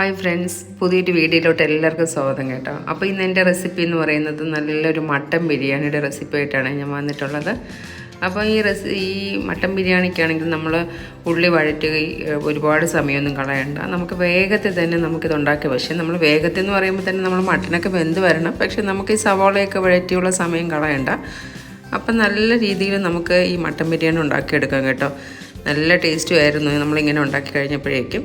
Hi friends പുതിയൊരു വീഡിയോയിലോട്ട് എല്ലാവർക്കും സ്വാഗതം കേട്ടോ. അപ്പോൾ ഇന്ന് എന്റെ റെസിപ്പി എന്ന് പറയുന്നത് നല്ലൊരു മട്ടൻ ബിരിയാണിയുടെ റെസിപ്പി ആയിട്ടാണ് ഞാൻ വന്നിട്ടുള്ളത്. അപ്പോൾ ഈ റെസി ഈ മട്ടൻ ബിരിയാണിക്കാണെങ്കിൽ നമ്മൾ ഉള്ളി വഴറ്റുക ഒരുപാട് സമയമൊന്നും കളയണ്ട. നമുക്ക് വേഗത്തിൽ തന്നെ നമുക്കിത് ഉണ്ടാക്കി പക്ഷേ നമ്മൾ വേഗത്തിൽ എന്ന് പറയുമ്പോൾ തന്നെ നമ്മൾ മട്ടനൊക്കെ വെന്ത് വരണം. പക്ഷേ നമുക്ക് ഈ സവാളയൊക്കെ വഴറ്റിയുള്ള സമയം കളയണ്ട. അപ്പം നല്ല രീതിയിൽ നമുക്ക് ഈ മട്ടൻ ബിരിയാണി ഉണ്ടാക്കിയെടുക്കാം കേട്ടോ. നല്ല ടേസ്റ്റും ആയിരുന്നു. നമ്മളിങ്ങനെ ഉണ്ടാക്കി കഴിഞ്ഞപ്പോഴേക്കും.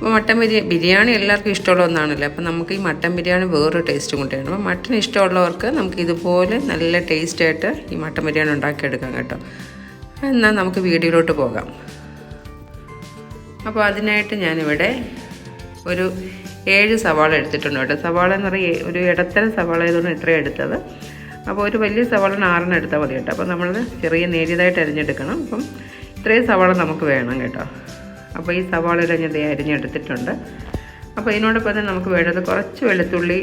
അപ്പോൾ മട്ടൻ ബിരിയാണി ബിരിയാണി എല്ലാവർക്കും ഇഷ്ടമുള്ള ഒന്നാണല്ലോ. അപ്പോൾ നമുക്ക് ഈ മട്ടൻ ബിരിയാണി വേറൊരു ടേസ്റ്റും കൂടിയാണ്. അപ്പോൾ മട്ടൻ ഇഷ്ടമുള്ളവർക്ക് നമുക്ക് ഇതുപോലെ നല്ല ടേസ്റ്റായിട്ട് ഈ മട്ടൻ ബിരിയാണി ഉണ്ടാക്കിയെടുക്കാം കേട്ടോ. എന്നാൽ നമുക്ക് വീഡിയോയിലോട്ട് പോകാം. അപ്പോൾ അതിനായിട്ട് ഞാനിവിടെ ഒരു ഏഴ് സവാള എടുത്തിട്ടുണ്ട് കേട്ടോ. സവാള എന്ന് പറയുക ഒരു ഇടത്തരം സവാള ആയതുകൊണ്ട് ഇത്രയും എടുത്തത്. അപ്പോൾ ഒരു വലിയ സവാള ആറെണ്ണം എടുത്താൽ മതി കേട്ടോ. അപ്പോൾ നമ്മൾ ചെറിയ നേരിയതായിട്ട് അരിഞ്ഞെടുക്കണം. അപ്പം ഇത്രയും സവാള നമുക്ക് വേണം കേട്ടോ. അപ്പോൾ ഈ സവാളയുടെ ഞാൻ അരിഞ്ഞെടുത്തിട്ടുണ്ട് അപ്പോൾ ഇതിനോടൊപ്പം തന്നെ നമുക്ക് വേണ്ടത് കുറച്ച് വെളുത്തുള്ളി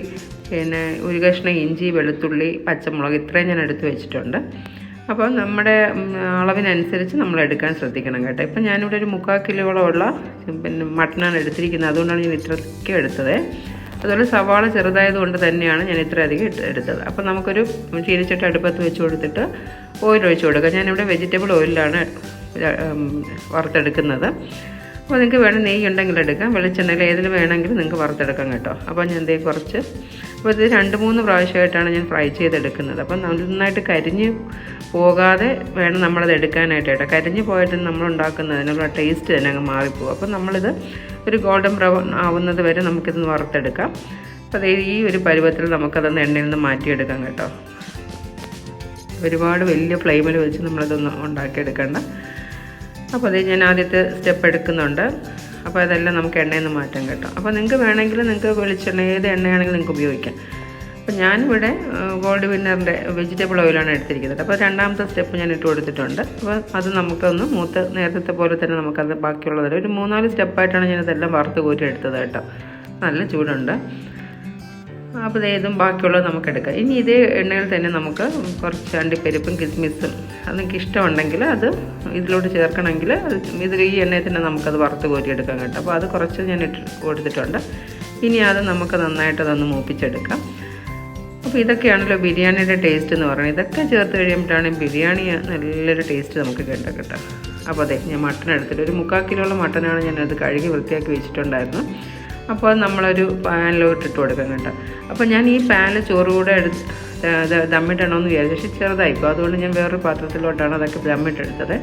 പിന്നെ ഒരു കഷ്ണം ഇഞ്ചി വെളുത്തുള്ളി പച്ചമുളക് ഇത്രയും ഞാൻ എടുത്തു വെച്ചിട്ടുണ്ട്. അപ്പോൾ നമ്മുടെ അളവിനനുസരിച്ച് നമ്മൾ എടുക്കാൻ ശ്രദ്ധിക്കണം കേട്ടോ. ഇപ്പം ഞാനിവിടെ ഒരു മുക്കാൽ കിലോളമുള്ള പിന്നെ മട്ടനാണ് എടുത്തിരിക്കുന്നത്. അതുകൊണ്ടാണ് ഞാൻ ഇത്രയ്ക്ക് എടുത്തത്. അതുപോലെ സവാള ചെറുതായതുകൊണ്ട് തന്നെയാണ് ഞാൻ ഇത്ര അധികം ഇട്ട് എടുത്തത്. അപ്പോൾ നമുക്കൊരു ചീനിച്ചട്ട അടുപ്പത്ത് വെച്ച് കൊടുത്തിട്ട് ഓയിൽ ഒഴിച്ച് കൊടുക്കുക ഞാനിവിടെ വെജിറ്റബിൾ ഓയിലാണ് വറുത്തെടുക്കുന്നത്. അപ്പോൾ നിങ്ങൾക്ക് വേണം നെയ്യ് ഉണ്ടെങ്കിൽ എടുക്കാം. വെളിച്ചെണ്ണയിൽ ഏതിൽ വേണമെങ്കിലും നിങ്ങൾക്ക് വറുത്തെടുക്കാം കേട്ടോ. അപ്പോൾ ഞാൻ ദേ കുറച്ച് അപ്പോൾ ഇത് രണ്ട് മൂന്ന് പ്രാവശ്യമായിട്ടാണ് ഞാൻ ഫ്രൈ ചെയ്തെടുക്കുന്നത്. അപ്പം നന്നായിട്ട് കരിഞ്ഞ് പോകാതെ വേണം നമ്മളത് എടുക്കാനായിട്ട് കേട്ടോ. കരിഞ്ഞ് പോയിട്ട് നമ്മൾ ഉണ്ടാക്കുന്നതിനുള്ള ടേസ്റ്റ് തന്നെ അങ്ങ് മാറിപ്പോകും അപ്പം നമ്മളിത് ഒരു ഗോൾഡൻ ബ്രൗൺ ആവുന്നത് വരെ നമുക്കിതൊന്ന് വറുത്തെടുക്കാം. അപ്പോൾ ദേ ഈ ഒരു പരുവത്തിൽ നമുക്കതൊന്ന് എണ്ണയിൽ നിന്ന് മാറ്റിയെടുക്കാം കേട്ടോ. ഒരുപാട് വലിയ ഫ്ലെയിമിൽ വെച്ച് നമ്മളിതൊന്ന് ഉണ്ടാക്കിയെടുക്കണ്ട. അപ്പോൾ അതേ ഞാൻ ആദ്യത്തെ സ്റ്റെപ്പ് എടുക്കുന്നുണ്ട്. അപ്പോൾ അതെല്ലാം നമുക്ക് എണ്ണയിൽ നിന്ന് മാറ്റാം കേട്ടോ. അപ്പോൾ നിങ്ങൾക്ക് വേണമെങ്കിൽ നിങ്ങൾക്ക് വെളിച്ചെണ്ണ ഏത് എണ്ണയാണെങ്കിലും നിങ്ങൾക്ക് ഉപയോഗിക്കാം. അപ്പോൾ ഞാനിവിടെ ഗോൾഡ് വിന്നറിന്റെ വെജിറ്റബിൾ ഓയിലാണ് എടുത്തിരിക്കുന്നത്. അപ്പോൾ രണ്ടാമത്തെ സ്റ്റെപ്പ് ഞാൻ ഇട്ട് കൊടുത്തിട്ടുണ്ട്. അപ്പോൾ അത് നമുക്കൊന്ന് മൂത്ത് നേരത്തെ പോലെ തന്നെ നമുക്കത് ബാക്കിയുള്ളത് ഒരു മൂന്നാൽ സ്റ്റെപ്പായിട്ടാണ് ഞാനിതെല്ലാം വറുത്ത് കോരി എടുത്തത് കേട്ടോ. നല്ല ചൂടുണ്ട്. അപ്പോൾ ഇതേതും ഇതും ബാക്കിയുള്ളത് നമുക്ക് എടുക്കാം. ഇനി ഇതേ എണ്ണയിൽ തന്നെ നമുക്ക് കുറച്ച് അണ്ടിപ്പരിപ്പും കിസ്മിസും അത് നിങ്ങൾക്ക് ഇഷ്ടമുണ്ടെങ്കിൽ അത് ഇതിലോട്ട് ചേർക്കണമെങ്കിൽ ഇതിൽ ഈ എണ്ണയിൽ തന്നെ നമുക്കത് വറുത്ത് കോരിയെടുക്കാം കേട്ടോ. അപ്പോൾ അത് കുറച്ച് ഞാൻ ഇട്ട് കൊടുത്തിട്ടുണ്ട്. ഇനി അത് നമുക്ക് നന്നായിട്ട് അതൊന്ന് മൂപ്പിച്ചെടുക്കാം. അപ്പോൾ ഇതൊക്കെയാണല്ലോ ബിരിയാണിയുടെ ടേസ്റ്റ് എന്ന് പറയുന്നത്. ഇതൊക്കെ ചേർത്ത് കഴിയുമ്പോഴാണ് ബിരിയാണി നല്ലൊരു ടേസ്റ്റ് നമുക്ക് കേട്ടോ കേട്ടോ. അപ്പോൾ അതെ ഞാൻ മട്ടൺ എടുത്തിട്ട് ഒരു മുക്കാൽ കിലോയുള്ള മട്ടനാണ് ഞാനത് കഴുകി വൃത്തിയാക്കി വെച്ചിട്ടുണ്ടായിരുന്നു. അപ്പോൾ നമ്മളൊരു പാനിലോട്ട് ഇട്ട് കേട്ടോ. അപ്പോൾ ഞാൻ ഈ പാനിൽ ചോറ് കൂടെ എടുത്ത് ദമ്മിട്ടണമെന്ന് വിചാരിച്ചു. പക്ഷേ ചെറുതായിപ്പോൾ അതുകൊണ്ട് ഞാൻ വേറൊരു പാത്രത്തിലോട്ടാണ് അതൊക്കെ ദമ്മിട്ടെടുത്തത്.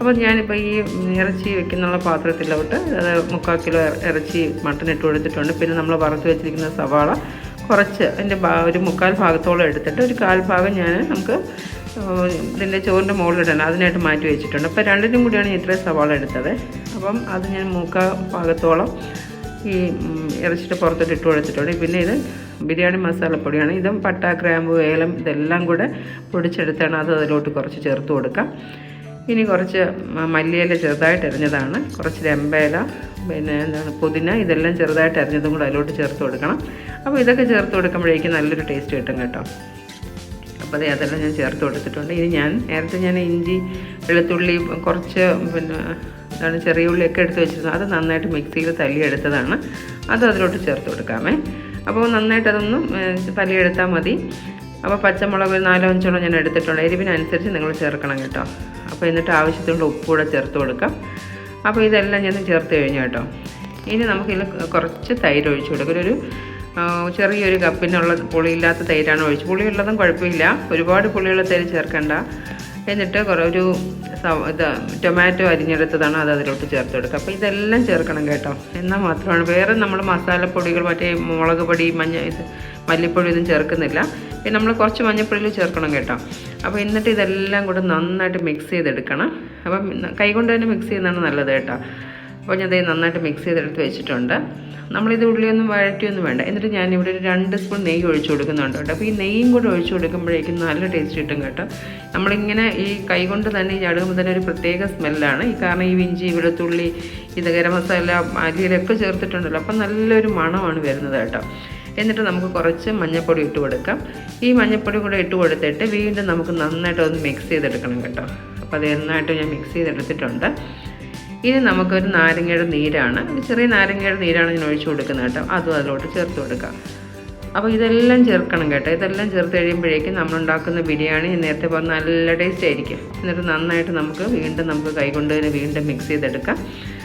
അപ്പോൾ ഞാനിപ്പോൾ ഈ ഇറച്ചി വെക്കുന്നുള്ള പാത്രത്തിലോട്ട് അത് മുക്കാൽ കിലോ ഇറച്ചി മട്ടൺ ഇട്ട് കൊടുത്തിട്ടുണ്ട്. പിന്നെ നമ്മൾ വറുത്ത് വെച്ചിരിക്കുന്ന സവാള കുറച്ച് ഭാ- ഒരു മുക്കാൽ ഭാഗത്തോളം എടുത്തിട്ട് ഒരു കാൽ ഭാഗം ഞാൻ നമുക്ക് ഇതിന്റെ ചോറിന്റെ മുകളിലിടണം. അതിനായിട്ട് മാറ്റി വെച്ചിട്ടുണ്ട്. അപ്പോൾ രണ്ടിനും കൂടിയാണ് ഇത്രയും സവാള എടുത്തത്. അപ്പം അത് ഞാൻ മുക്കാൽ ഭാഗത്തോളം ഈ ഇറച്ചിയുടെ പുറത്തോട്ട് ഇട്ട് കൊടുത്തിട്ടുണ്ട്. പിന്നെ ഇത് ബിരിയാണി മസാലപ്പൊടിയാണ്. ഇതും പട്ട ഗ്രാമ്പു ഏലം ഇതെല്ലാം കൂടെ പൊടിച്ചെടുത്താണ് അത് അതിലോട്ട് കുറച്ച് ചേർത്ത് കൊടുക്കാം. ഇനി കുറച്ച് മല്ലിയില ചെറുതായിട്ട് എറിഞ്ഞതാണ് കുറച്ച് രമ്പയില പിന്നെ എന്താണ് പുതിന ഇതെല്ലാം ചെറുതായിട്ട് അരിഞ്ഞതും കൂടെ അതിലോട്ട് ചേർത്ത് കൊടുക്കണം. അപ്പോൾ ഇതൊക്കെ ചേർത്ത് കൊടുക്കുമ്പോഴേക്കും നല്ലൊരു ടേസ്റ്റ് കിട്ടും കേട്ടോ. അപ്പോൾ അതെ അതെല്ലാം ഞാൻ ചേർത്ത് കൊടുത്തിട്ടുണ്ട്. ഇനി ഞാൻ നേരത്തെ ഞാൻ ഇഞ്ചി വെളുത്തുള്ളി കുറച്ച് പിന്നെ എന്താണ് ചെറിയ ഉള്ളിയൊക്കെ എടുത്ത് വെച്ചിരുന്നത് അത് നന്നായിട്ട് മിക്സിയിൽ തല്ലിയെടുത്തതാണ് അത് അതിലോട്ട് ചേർത്ത് കൊടുക്കാമേ. അപ്പോൾ നന്നായിട്ട് അതൊന്നും ഏഹ്, തല്ലിയെടുത്താൽ മതി. അപ്പോൾ പച്ചമുളക് ഒരു നാലോ അഞ്ചോളം ഞാൻ എടുത്തിട്ടുണ്ട്. എരിവിനനുസരിച്ച് നിങ്ങൾ ചേർക്കണം കേട്ടോ. അപ്പോൾ എന്നിട്ട് ആവശ്യത്തിനുള്ള ഉപ്പ് കൂടെ ചേർത്ത് കൊടുക്കാം. അപ്പോൾ ഇതെല്ലാം ഞാൻ ചേർത്ത് കഴിഞ്ഞു കേട്ടോ. ഇനി നമുക്കിതിൽ കുറച്ച് തൈര് ഒഴിച്ചു കൊടുക്കും. ഒരു ചെറിയൊരു കപ്പിനുള്ള പുളിയില്ലാത്ത തൈരാണ് ഒഴിച്ച്. പുളിയുള്ളതും കുഴപ്പമില്ല. ഒരുപാട് പുളിയുള്ള തൈര് ചേർക്കണ്ട. എന്നിട്ട് കുറേ ഒരു ടൊമാറ്റോ അരിഞ്ഞെടുത്തതാണ് അത് അതിലോട്ട് ചേർത്ത് കൊടുക്കുക അപ്പോൾ ഇതെല്ലാം ചേർക്കണം കേട്ടോ. എന്നാൽ മാത്രമാണ് വേറെ നമ്മൾ മസാലപ്പൊടികൾ മറ്റേ മുളക് പൊടി മഞ്ഞ ഇത് മല്ലിപ്പൊടി ഒന്നും ചേർക്കുന്നില്ല. പിന്നെ നമ്മൾ കുറച്ച് മഞ്ഞപ്പൊടിയിൽ ചേർക്കണം കേട്ടോ. അപ്പോൾ എന്നിട്ട് ഇതെല്ലാം കൂടെ നന്നായിട്ട് മിക്സ് ചെയ്തെടുക്കണം. അപ്പം കൈകൊണ്ട് തന്നെ മിക്സ് ചെയ്യുന്നതാണ് നല്ലത് കേട്ടോ. അപ്പോൾ ഞാൻ ദേ നന്നായിട്ട് മിക്സ് ചെയ്തെടുത്ത് വെച്ചിട്ടുണ്ട്. നമ്മളിത് ഉള്ളിയൊന്നും വഴറ്റിയൊന്നും വേണ്ട. എന്നിട്ട് ഞാനിവിടെ ഒരു രണ്ട് സ്പൂൺ നെയ്യ് ഒഴിച്ചു കൊടുക്കുന്നുണ്ട് കേട്ടോ. അപ്പോൾ ഈ നെയ്യും കൂടെ ഒഴിച്ചു കൊടുക്കുമ്പോഴേക്കും നല്ല ടേസ്റ്റ് കിട്ടും കേട്ടോ. നമ്മളിങ്ങനെ ഈ കൈ കൊണ്ട് തന്നെ ഈ ചടുകുമ്പോൾ തന്നെ ഒരു പ്രത്യേക സ്മെല്ലാണ് ഈ കാരണം ഈ വിഞ്ചി വെളുത്തുള്ളി ഇത് ഗരം മസാല അരിയിലൊക്കെ ചേർത്തിട്ടുണ്ടല്ലോ. അപ്പം നല്ലൊരു മണമാണ് വരുന്നത് കേട്ടോ. എന്നിട്ട് നമുക്ക് കുറച്ച് മഞ്ഞൾപ്പൊടി ഇട്ട് കൊടുക്കാം. ഈ മഞ്ഞൾപ്പൊടി കൂടെ ഇട്ട് കൊടുത്തിട്ട് വീണ്ടും നമുക്ക് നന്നായിട്ട് ഒന്ന് മിക്സ് ചെയ്തെടുക്കണം കേട്ടോ. അപ്പോൾ അത് നന്നായിട്ട് ഞാൻ മിക്സ് ചെയ്തെടുത്തിട്ടുണ്ട്. ഇനി നമുക്കൊരു നാരങ്ങയുടെ നീരാണ്. ചെറിയ നാരങ്ങയുടെ നീരാണ് ഞാൻ ഒഴിച്ചു കൊടുക്കുന്നത് കേട്ടോ. അതും അതിലോട്ട് ചേർത്ത് കൊടുക്കാം. അപ്പോൾ ഇതെല്ലാം ചേർക്കണം കേട്ടോ. ഇതെല്ലാം ചേർത്ത് കഴിയുമ്പോഴേക്കും നമ്മളുണ്ടാക്കുന്ന ബിരിയാണി നേരത്തെ പറഞ്ഞ നല്ല ടേസ്റ്റ് ആയിരിക്കും. എന്നിട്ട് നന്നായിട്ട് നമുക്ക് വീണ്ടും നമുക്ക് കൈകൊണ്ട് തന്നെ വീണ്ടും മിക്സ് ചെയ്തെടുക്കാം.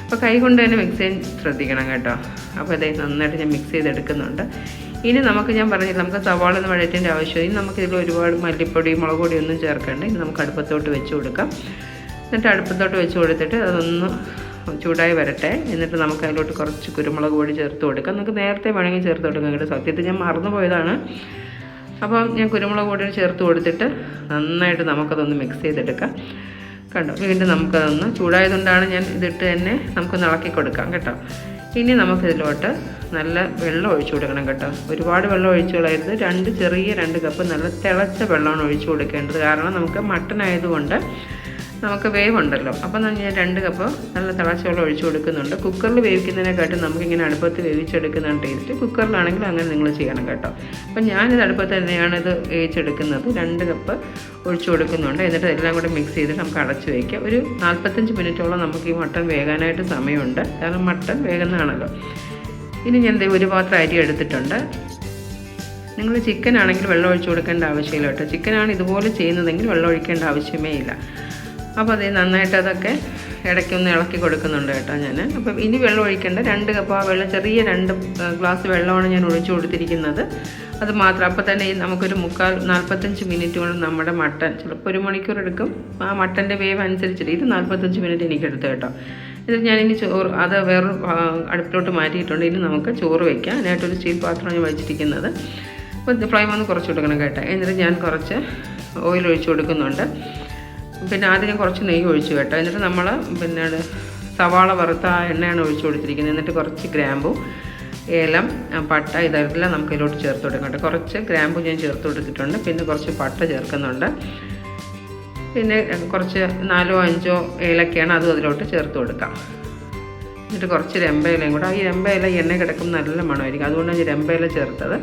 അപ്പോൾ കൈകൊണ്ട് തന്നെ മിക്സ് ചെയ്യാൻ ശ്രദ്ധിക്കണം കേട്ടോ. അപ്പോൾ ഇതേ നന്നായിട്ട് ഞാൻ മിക്സ് ചെയ്തെടുക്കുന്നുണ്ട്. ഇനി നമുക്ക് ഞാൻ പറഞ്ഞില്ല നമുക്ക് സവാള എന്ന് വഴറ്റേണ്ട ആവശ്യമില്ല. നമുക്കിതിൽ ഒരുപാട് മല്ലിപ്പൊടി മുളക് പൊടി ഒന്നും ചേർക്കേണ്ട. ഇനി നമുക്ക് അടുപ്പത്തോട്ട് വെച്ച് കൊടുക്കാം. എന്നിട്ട് അടുപ്പത്തോട്ട് വെച്ച് കൊടുത്തിട്ട് അതൊന്ന് ചൂടായി വരട്ടെ. എന്നിട്ട് നമുക്ക് അതിലോട്ട് കുറച്ച് കുരുമുളക് പൊടി ചേർത്ത് കൊടുക്കാം. നമുക്ക് നേരത്തെ വേണമെങ്കിൽ ചേർത്ത് കൊടുക്കാം. കേട്ടോ സത്യത്തിൽ ഞാൻ മറന്നു പോയതാണ്. അപ്പം ഞാൻ കുരുമുളക് പൊടി ചേർത്ത് കൊടുത്തിട്ട് നന്നായിട്ട് നമുക്കതൊന്ന് മിക്സ് ചെയ്തെടുക്കാം. കണ്ടോ? വീണ്ടും നമുക്കതൊന്ന് ചൂടായതുകൊണ്ടാണ് ഞാൻ ഇതിട്ട് തന്നെ നമുക്കൊന്ന് ഇളക്കി കൊടുക്കാം കേട്ടോ. ഇനി നമുക്കിതിലോട്ട് നല്ല വെള്ളം ഒഴിച്ചു കൊടുക്കണം കേട്ടോ. ഒരുപാട് വെള്ളം ഒഴിച്ചു കളയരുത്. രണ്ട് ചെറിയ രണ്ട് കപ്പ് നല്ല തിളച്ച വെള്ളമാണ് ഒഴിച്ചു കൊടുക്കേണ്ടത്. കാരണം നമുക്ക് മട്ടൺ ആയതുകൊണ്ട് നമുക്ക് വേവുണ്ടല്ലോ. അപ്പം ഞാൻ രണ്ട് കപ്പ് നല്ല തിളച്ച വെള്ളം ഒഴിച്ചു കൊടുക്കുന്നുണ്ട്. കുക്കറിൽ വേവിക്കുന്നതിനെക്കാട്ടും നമുക്കിങ്ങനെ അടുപ്പത്ത് വേവിച്ചെടുക്കുന്നതാണ് ടേസ്റ്റ് കുക്കറിലാണെങ്കിൽ അങ്ങനെ നിങ്ങൾ ചെയ്യണം കേട്ടോ. അപ്പം ഞാനിത് അടുപ്പത്ത് തന്നെയാണ് ഇത് വേവിച്ചെടുക്കുന്നത്. രണ്ട് കപ്പ് ഒഴിച്ചു കൊടുക്കുന്നുണ്ട്. എന്നിട്ട് എല്ലാം കൂടെ മിക്സ് ചെയ്തിട്ട് നമുക്ക് അടച്ചു വയ്ക്കാം ഒരു നാൽപ്പത്തഞ്ച് മിനിറ്റോളം നമുക്ക് ഈ മട്ടൺ വേകാനായിട്ട് സമയമുണ്ട്. കാരണം മട്ടൺ വേകുന്നതാണല്ലോ. ഇനി ഞാൻ ഒരു പാത്രം അരി എടുത്തിട്ടുണ്ട്. നിങ്ങൾ ചിക്കൻ ആണെങ്കിൽ വെള്ളം ഒഴിച്ചു കൊടുക്കേണ്ട ആവശ്യമില്ല കേട്ടോ. ചിക്കനാണ് ഇതുപോലെ ചെയ്യുന്നതെങ്കിൽ വെള്ളം ഒഴിക്കേണ്ട ആവശ്യമേ ഇല്ല. അപ്പോൾ അത് നന്നായിട്ട് അതൊക്കെ ഇടയ്ക്കൊന്ന് ഇളക്കി കൊടുക്കുന്നുണ്ട് കേട്ടോ ഞാൻ അപ്പം ഇനി വെള്ളം ഒഴിക്കേണ്ട. രണ്ട് കപ്പ് ആ വെള്ളം ചെറിയ രണ്ട് ഗ്ലാസ് വെള്ളമാണ് ഞാൻ ഒഴിച്ചു കൊടുത്തിരിക്കുന്നത്. അത് മാത്രം. അപ്പോൾ തന്നെ നമുക്കൊരു മുക്കാൽ നാൽപ്പത്തഞ്ച് മിനിറ്റ് കൊണ്ട് നമ്മുടെ മട്ടൻ ചിലപ്പോൾ ഒരു മണിക്കൂർ എടുക്കും. ആ മട്ടന്റെ വേവ് അനുസരിച്ചിട്ട് ഇത് നാൽപ്പത്തഞ്ച് മിനിറ്റ് എനിക്ക് എടുത്തു കേട്ടോ. ഇത് ഞാനിനി ചോറ് അത് വേറൊരു ആ, അടുപ്പിലോട്ട് മാറ്റിയിട്ടുണ്ട്. ഇനി നമുക്ക് ചോറ് വയ്ക്കാം അതിനായിട്ടൊരു സ്റ്റീൽ പാത്രമാണ് ഞാൻ വെച്ചിരിക്കുന്നത്. അപ്പോൾ ഫ്ലെയിം ഒന്ന് കുറച്ച് കൊടുക്കണം കേട്ടോ. എന്നിട്ട് ഞാൻ കുറച്ച് ഓയിൽ ഒഴിച്ച് കൊടുക്കുന്നുണ്ട്. പിന്നെ ആദ്യം കുറച്ച് നെയ്യ് ഒഴിച്ചു കേട്ടോ. എന്നിട്ട് നമ്മൾ പിന്നെ സവാള വറുത്ത എണ്ണയാണ് ഒഴിച്ചു കൊടുത്തിരിക്കുന്നത്. എന്നിട്ട് കുറച്ച് ഗ്രാമ്പു ഏലം പട്ട ഇതെല്ലാം നമുക്ക് ഇതിലോട്ട് ചേർത്ത് കൊടുക്കാം കേട്ടോ. കുറച്ച് ഗ്രാമ്പു ഞാൻ ചേർത്ത് കൊടുത്തിട്ടുണ്ട്. പിന്നെ കുറച്ച് പട്ട ചേർക്കുന്നുണ്ട്. പിന്നെ കുറച്ച് നാലോ അഞ്ചോ ഏലക്കയാണ് അതും അതിലോട്ട് ചേർത്ത് കൊടുക്കാം. എന്നിട്ട് കുറച്ച് രമ്പയിലയും കൂടെ. ഈ രമ്പയില എണ്ണ കിടക്കും നല്ല മണമായിരിക്കും. അതുകൊണ്ടാണ് ഞാൻ രമ്പയില ചേർത്തത്.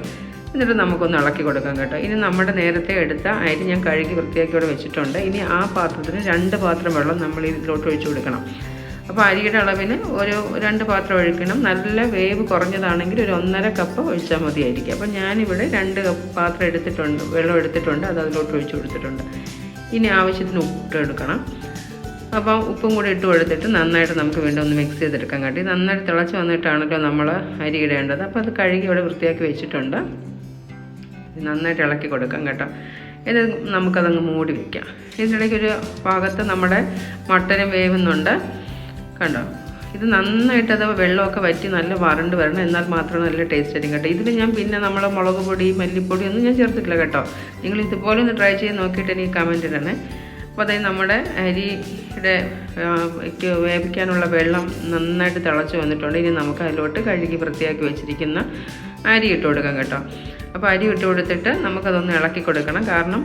എന്നിട്ട് നമുക്കൊന്ന് ഇളക്കി കൊടുക്കാം കേട്ടോ. ഇനി നമ്മുടെ നേരത്തെ എടുത്ത അരി ഞാൻ കഴുകി വൃത്തിയാക്കി ഇവിടെ വെച്ചിട്ടുണ്ട്. ഇനി ആ പാത്രത്തിന് രണ്ട് പാത്രം വെള്ളം നമ്മൾ ഇതിലോട്ട് ഒഴിച്ചു കൊടുക്കണം. അപ്പോൾ അരിയുടെ അളവിന് ഒരു രണ്ട് പാത്രം ഒഴിക്കണം. നല്ല വേവ് കുറഞ്ഞതാണെങ്കിൽ ഒരു ഒന്നര കപ്പ് ഒഴിച്ചാൽ മതിയായിരിക്കും. അപ്പോൾ ഞാനിവിടെ രണ്ട് കപ്പ് പാത്രം എടുത്തിട്ടുണ്ട് വെള്ളം എടുത്തിട്ടുണ്ട്. അത് അതിലോട്ട് ഒഴിച്ചു കൊടുത്തിട്ടുണ്ട്. ഇനി ആവശ്യത്തിന് ഉപ്പ് എടുക്കണം. അപ്പോൾ ഉപ്പും കൂടി ഇട്ട് കൊടുത്തിട്ട് നന്നായിട്ട് നമുക്ക് വീണ്ടും ഒന്ന് മിക്സ് ചെയ്തെടുക്കാൻ കാട്ടി. നന്നായിട്ട് തിളച്ച് വന്നിട്ടാണല്ലോ നമ്മൾ അരി ഇടേണ്ടത്. അപ്പോൾ അത് കഴുകി ഇവിടെ വൃത്തിയാക്കി വെച്ചിട്ടുണ്ട്. നന്നായിട്ട് ഇളക്കി കൊടുക്കാം കേട്ടോ. ഇത് നമുക്കതങ്ങ് മൂടി വയ്ക്കാം ഇതിനിടയ്ക്ക് ഒരു ഭാഗത്ത് നമ്മുടെ മട്ടനും വേവുന്നുണ്ട്. കണ്ടോ? ഇത് നന്നായിട്ട് അത് വെള്ളമൊക്കെ വറ്റി നല്ല വരണ്ട് വരണം എന്നാൽ മാത്രം നല്ല ടേസ്റ്റ് ആയിരിക്കും കേട്ടോ. ഇതിൽ ഞാൻ പിന്നെ നമ്മൾ മുളക് പൊടി മല്ലിപ്പൊടി ഒന്നും ഞാൻ ചേർത്തിട്ടില്ല കേട്ടോ. നിങ്ങൾ ഇതുപോലെ ഒന്ന് ട്രൈ ചെയ്ത് നോക്കിയിട്ട് എനിക്ക് കമന്റ് ഇടണേ. അപ്പോൾ അതായത് നമ്മുടെ അരിയുടെ വേവിക്കാനുള്ള വെള്ളം നന്നായിട്ട് തിളച്ച് വന്നിട്ടുണ്ട്. ഇനി നമുക്ക് അതിലോട്ട് കഴുകി വൃത്തിയാക്കി വെച്ചിരിക്കുന്ന അരി ഇട്ട് കൊടുക്കാം കേട്ടോ. അപ്പോൾ അരി ഇട്ട് കൊടുത്തിട്ട് നമുക്കതൊന്ന് ഇളക്കി കൊടുക്കണം. കാരണം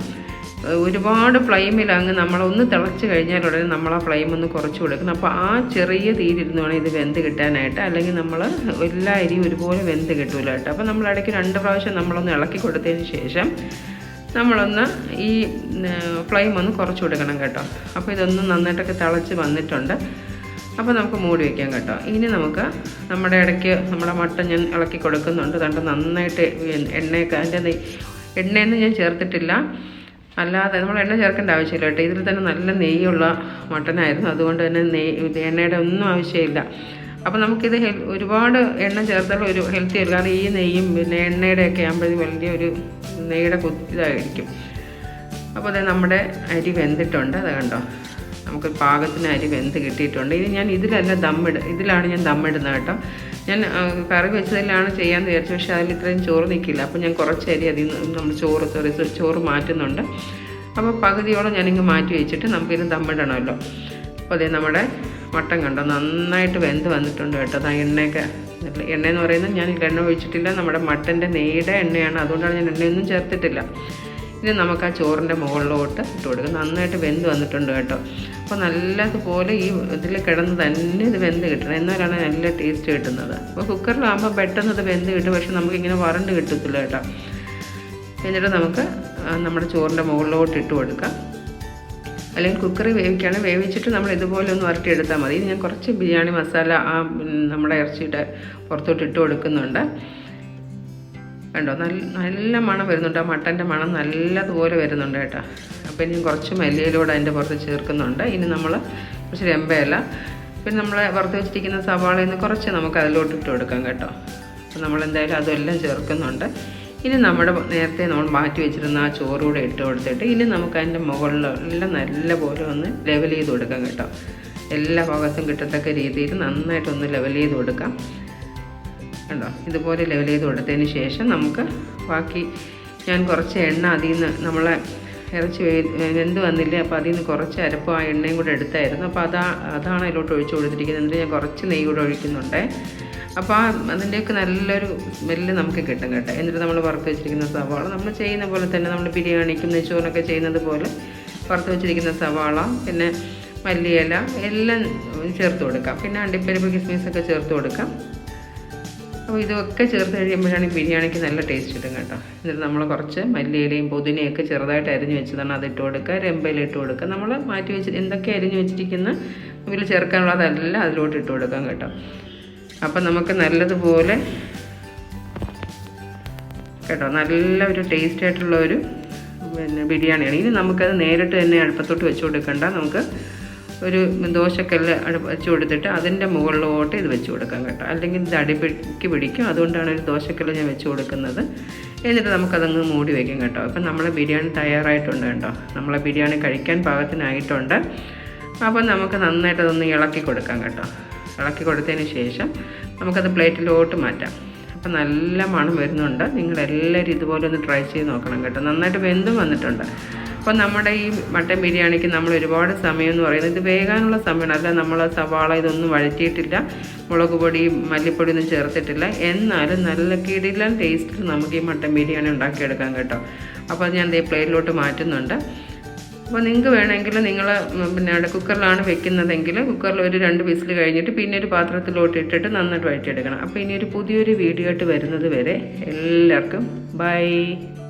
ഒരുപാട് ഫ്ലെയിമിൽ അങ്ങ് നമ്മളൊന്ന് തിളച്ച് കഴിഞ്ഞാൽ ഉടനെ നമ്മൾ ആ ഫ്ലെയിം ഒന്ന് കുറച്ച് കൊടുക്കണം. അപ്പോൾ ആ ചെറിയ തീരിരുന്നു വേണം ഇത് വെന്ത് കിട്ടാനായിട്ട്. അല്ലെങ്കിൽ നമ്മൾ എല്ലാ അരിയും ഒരുപോലെ വെന്ത് കിട്ടൂല കേട്ടോ. അപ്പോൾ നമ്മൾ ഇടയ്ക്ക് രണ്ട് പ്രാവശ്യം നമ്മളൊന്ന് ഇളക്കി കൊടുത്തതിന് ശേഷം നമ്മളൊന്ന് ഈ ഫ്ലെയിം ഒന്ന് കുറച്ച് കൊടുക്കണം കേട്ടോ. അപ്പോൾ ഇതൊന്ന് നന്നായിട്ടൊക്കെ തിളച്ച് വന്നിട്ടുണ്ട്. അപ്പോൾ നമുക്ക് മൂടി വയ്ക്കാം കേട്ടോ. ഇനി നമുക്ക് നമ്മുടെ ഇടയ്ക്ക് നമ്മുടെ മട്ടൻ ഞാൻ ഇളക്കി കൊടുക്കുന്നുണ്ട്. കണ്ട് നന്നായിട്ട് എണ്ണയൊക്കെ അതിന്റെ എണ്ണയൊന്നും ഞാൻ ചേർത്തിട്ടില്ല. അല്ലാതെ നമ്മൾ എണ്ണ ചേർക്കേണ്ട ആവശ്യമില്ല കേട്ടോ. ഇതിൽ തന്നെ നല്ല നെയ്യുള്ള മട്ടനായിരുന്നു. അതുകൊണ്ട് തന്നെ നെയ്യ് എണ്ണയുടെ ഒന്നും ആവശ്യമില്ല. അപ്പോൾ നമുക്കിത് ഹെൽ ഒരുപാട് എണ്ണ ചേർത്താൽ ഒരു ഹെൽത്തി അല്ല കാരണം ഈ നെയ്യും പിന്നെ എണ്ണയുടെ ഒക്കെ ആകുമ്പോഴേ വലിയൊരു നെയ്യുടെ കൊത്തിതായിരിക്കും അപ്പോൾ അത് നമ്മുടെ അരി വെന്തിട്ടുണ്ട്. അത് കണ്ടോ? നമുക്ക് പാകത്തിന് അരി വെന്ത് കിട്ടിയിട്ടുണ്ട്. ഇനി ഞാൻ ഇതിലല്ല ദമ്മിട ഇതിലാണ് ഞാൻ ദമ്മിടുന്നത് കേട്ടോ. ഞാൻ കറി വെച്ചതിലാണ് ചെയ്യാമെന്ന് വിചാരിച്ചു പക്ഷേ അതിൽ ഇത്രയും ചോറ് നിൽക്കില്ല. അപ്പോൾ ഞാൻ കുറച്ച് അരി അതിൽ നിന്ന് നമ്മൾ ചോറ് സോറി ചോറ് മാറ്റുന്നുണ്ട്. അപ്പോൾ പകുതിയോളം ഞാനിങ്ങ് മാറ്റി വെച്ചിട്ട് നമുക്കിത് ദമ്മിടണമല്ലോ അപ്പോൾ അതേ നമ്മുടെ മട്ടൻ കണ്ടോ നന്നായിട്ട് വെന്ത് വന്നിട്ടുണ്ട് കേട്ടോ. അതാ എണ്ണയൊക്കെ. എണ്ണ എണ്ണയെന്ന് പറയുന്നത് ഞാൻ എണ്ണ ഒഴിച്ചിട്ടില്ല നമ്മുടെ മട്ടന്റെ നെയ്യുടെ എണ്ണയാണ്. അതുകൊണ്ടാണ് ഞാൻ എണ്ണയൊന്നും ചേർത്തിട്ടില്ല. ഇനി നമുക്ക് ആ ചോറിന്റെ മുകളിലോട്ട് ഇട്ട് കൊടുക്കും. നന്നായിട്ട് വെന്ത് വന്നിട്ടുണ്ട് കേട്ടോ. അപ്പോൾ നല്ലതുപോലെ ഈ ഇതിൽ കിടന്ന് തന്നെ ഇത് വെന്ത് കിട്ടണം. എന്നാലാണ് നല്ല ടേസ്റ്റ് കിട്ടുന്നത്. അപ്പോൾ കുക്കറിലാകുമ്പോൾ പെട്ടെന്ന് ഇത് വെന്ത് കിട്ടും. പക്ഷെ നമുക്കിങ്ങനെ വറണ്ട് കിട്ടത്തില്ല കേട്ടോ. എന്നിട്ട് നമുക്ക് നമ്മുടെ ചോറിന്റെ മുകളിലോട്ട് ഇട്ട് കൊടുക്കാം. അല്ലെങ്കിൽ കുക്കറി വേവിക്കുകയാണ് വേവിച്ചിട്ട് നമ്മൾ ഇതുപോലെ ഒന്ന് വരട്ടിയെടുത്താൽ മതി. ഞാൻ കുറച്ച് ബിരിയാണി മസാല ആ നമ്മുടെ ഇറച്ചിയുടെ പുറത്തോട്ട് ഇട്ട് കൊടുക്കുന്നുണ്ട്. കണ്ടോ? നല്ല നല്ല മണം വരുന്നുണ്ട്. ആ മട്ടന്റെ മണം നല്ലതുപോലെ വരുന്നുണ്ട് കേട്ടോ. അപ്പോൾ ഇനി കുറച്ച് മല്ലിയിലൂടെ അതിന്റെ പുറത്ത് ചേർക്കുന്നുണ്ട്. ഇനി നമ്മൾ കുറച്ച് രമ്പയില പിന്നെ നമ്മൾ വറുത്ത് വെച്ചിരിക്കുന്ന സവാളയിൽ നിന്ന് കുറച്ച് നമുക്ക് അതിലോട്ട് ഇട്ട് കൊടുക്കാം കേട്ടോ. അപ്പോൾ നമ്മൾ എന്തായാലും അതെല്ലാം ചേർക്കുന്നുണ്ട്. ഇനി നമ്മുടെ നേരത്തെ നമ്മൾ മാറ്റി വെച്ചിരുന്ന ആ ചോറൂടെ ഇട്ട് കൊടുത്തിട്ട് ഇനി നമുക്ക് അതിന്റെ മുകളിലെല്ലാം നല്ലപോലെ ഒന്ന് ലെവൽ ചെയ്ത് കൊടുക്കാം കേട്ടോ. എല്ലാ ഭാഗത്തും കിട്ടത്തക്ക രീതിയിൽ നന്നായിട്ടൊന്ന് ലെവൽ ചെയ്ത് കൊടുക്കാം. കണ്ടോ ഇതുപോലെ ലെവൽ ചെയ്ത് കൊടുത്തതിന് ശേഷം നമുക്ക് ബാക്കി ഞാൻ കുറച്ച് എണ്ണ അതിൽ നിന്ന് നമ്മളെ ഇറച്ചി വെന്ത് വന്നില്ലേ അപ്പോൾ അതിൽ നിന്ന് കുറച്ച് അരപ്പ് ആ എണ്ണയും കൂടെ എടുത്തായിരുന്നു. അപ്പോൾ അതാ അതാണ് അതിലോട്ട് ഒഴിച്ചു കൊടുത്തിരിക്കുന്നത്. എന്നിട്ട് ഞാൻ കുറച്ച് നെയ്യ് കൂടെ ഒഴിക്കുന്നുണ്ട്. അപ്പോൾ ആ അതിന്റെയൊക്കെ നല്ലൊരു സ്മെല്ല് നമുക്ക് കിട്ടും കേട്ടോ. എന്നിട്ട് നമ്മൾ വറുത്ത് വെച്ചിരിക്കുന്ന സവാള. നമ്മൾ ചെയ്യുന്ന പോലെ തന്നെ നമ്മൾ ബിരിയാണിക്കും നെച്ചോറിനൊക്കെ ചെയ്യുന്നത് പോലെ വറുത്ത് വെച്ചിരിക്കുന്ന സവാള പിന്നെ മല്ലിയില എല്ലാം ചേർത്ത് കൊടുക്കാം. പിന്നെ അണ്ടിപ്പരിപ്പ് കിസ്മിസൊക്കെ ചേർത്ത് കൊടുക്കാം. അപ്പോൾ ഇതൊക്കെ ചേർത്ത് കഴിയുമ്പോഴാണ് ബിരിയാണിക്ക് നല്ല ടേസ്റ്റ് കിട്ടും കേട്ടോ. എന്നിട്ട് നമ്മൾ കുറച്ച് മല്ലിയിലയും പുതിനയൊക്കെ ചെറുതായിട്ട് അരിഞ്ഞ് വെച്ചതാണ്. അത് ഇട്ട് കൊടുക്കുക. രമ്പയിൽ ഇട്ട് കൊടുക്കുക. നമ്മൾ മാറ്റി വെച്ച് എന്തൊക്കെ അരിഞ്ഞ് വെച്ചിരിക്കുന്ന ഇതിൽ ചേർക്കാനുള്ളതെല്ലാം അതിലോട്ട് ഇട്ട് കൊടുക്കാം കേട്ടോ. അപ്പം നമുക്ക് നല്ലതുപോലെ കേട്ടോ നല്ല ഒരു ടേസ്റ്റ് ആയിട്ടുള്ള ഒരു പിന്നെ ബിരിയാണിയാണ്. ഇനി നമുക്കത് നേരിട്ട് തന്നെ അടുപ്പത്തോട്ട് വെച്ച് കൊടുക്കണ്ട. നമുക്ക് ഒരു ദോശക്കല്ല് വെച്ച് കൊടുത്തിട്ട് അതിന്റെ മുകളിലോട്ട് ഇത് വെച്ച് കൊടുക്കാം കേട്ടോ. അല്ലെങ്കിൽ ഇത് അടിപിടിക്ക് പിടിക്കും. അതുകൊണ്ടാണ് ഒരു ദോശക്കല്ല് ഞാൻ വെച്ച് കൊടുക്കുന്നത്. എന്നിട്ട് നമുക്കതങ്ങ് മൂടി വയ്ക്കും കേട്ടോ. അപ്പം നമ്മളെ ബിരിയാണി തയ്യാറായിട്ടുണ്ട് കേട്ടോ. നമ്മളെ ബിരിയാണി കഴിക്കാൻ പാകത്തിനായിട്ടുണ്ട്. അപ്പോൾ നമുക്ക് നന്നായിട്ട് അതൊന്ന് ഇളക്കി കൊടുക്കാം കേട്ടോ. ഇളക്കി കൊടുത്തതിന് ശേഷം നമുക്കത് പ്ലേറ്റിലോട്ട് മാറ്റാം. അപ്പം നല്ല മണം വരുന്നുണ്ട്. നിങ്ങളെല്ലാവരും ഇതുപോലെ ഒന്ന് ട്രൈ ചെയ്ത് നോക്കണം കേട്ടോ. നന്നായിട്ട് വെന്തും വന്നിട്ടുണ്ട്. അപ്പം നമ്മുടെ ഈ മട്ടൻ ബിരിയാണിക്ക് നമ്മൾ ഒരുപാട് സമയം എന്ന് പറയുന്നത് ഇത് വേകാനുള്ള സമയമാണ് അല്ല നമ്മൾ സവാള ഇതൊന്നും വഴറ്റിയിട്ടില്ല. മുളക് പൊടി മല്ലിപ്പൊടി ഒന്നും ചേർത്തിട്ടില്ല. എന്നാലും നല്ല കിടിലൻ ടേസ്റ്റിൽ നമുക്ക് ഈ മട്ടൻ ബിരിയാണി ഉണ്ടാക്കിയെടുക്കാം കേട്ടോ. അപ്പോൾ അത് ഞാൻ ഈ പ്ലേറ്റിലോട്ട് മാറ്റുന്നുണ്ട്. അപ്പോൾ നിങ്ങൾക്ക് വേണമെങ്കിൽ നിങ്ങൾ പിന്നെ കുക്കറിലാണ് വെക്കുന്നതെങ്കിൽ കുക്കറിൽ ഒരു രണ്ട് വിസിൽ കഴിഞ്ഞിട്ട് പിന്നെ ഒരു പാത്രത്തിലോട്ട് ഇട്ടിട്ട് നന്നായിട്ട് വഴറ്റിയെടുക്കണം. അപ്പോൾ ഇനി ഒരു പുതിയൊരു വീഡിയോ ആയിട്ട് വരുന്നത് വരെ എല്ലാവർക്കും ബൈ.